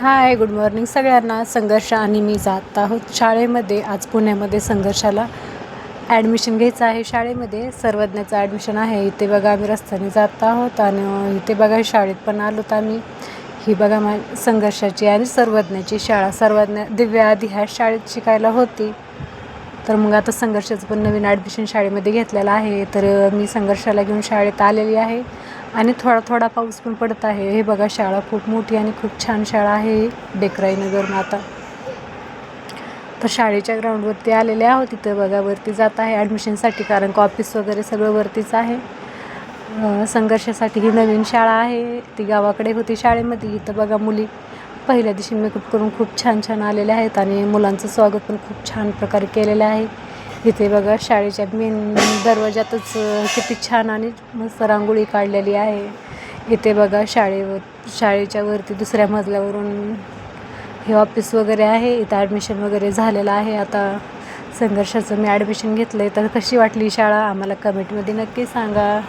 Hi good morning सगळ्यांना. संघर्ष आणि मी जात आहोत शाळेमध्ये. आज पुण्यामध्ये संघर्षाला ॲडमिशन घ्यायचं आहे. शाळेमध्ये सर्वज्ञाचं ॲडमिशन आहे. इथे बघा आम्ही रस्त्याने जात आहोत आणि इथे बघा शाळेत पण आलो तर आम्ही. ही बघा मा संघर्षाची आणि सर्वज्ञाची शाळा. सर्वज्ञ दिव्या आधी ह्या शाळेत शिकायला होती. तर मग आता संघर्षाचं पण नवीन ॲडमिशन शाळेमध्ये घेतलेलं आहे. तर मी संघर्षाला घेऊन शाळेत आलेली आहे. आणि थोडा थोडा पाऊस पण पडत आहे. हे बघा शाळा खूप मोठी आणि खूप छान शाळा आहे बेकराईनगर माता. तर शाळेच्या ग्राउंडवरती आलेले आहोत. तिथं बघा वरती जात आहे ॲडमिशनसाठी कारण का ऑफिस वगैरे सगळं वरतीच आहे. संघर्षासाठी ही नवीन शाळा आहे. ती गावाकडे होती शाळेमध्ये. इथं बघा मुली पहिल्या दिवशी मेकअप करून खूप छान छान आलेल्या आहेत आणि मुलांचं स्वागत पण खूप छान प्रकारे केलेलं आहे. इथे बघा शाळेच्या मेन दरवाजातच किती छान आणि मस्त रांगोळी काढलेली आहे. इथे बघा शाळेवर शाळेच्या वरती दुसऱ्या मजल्यावरून हे ऑफिस वगैरे आहे. इथं ॲडमिशन वगैरे झालेलं आहे. आता संघर्षाचं मी ॲडमिशन घेतलं आहे तर कशी वाटली शाळा? आम्हाला कमेंटमध्ये नक्की सांगा.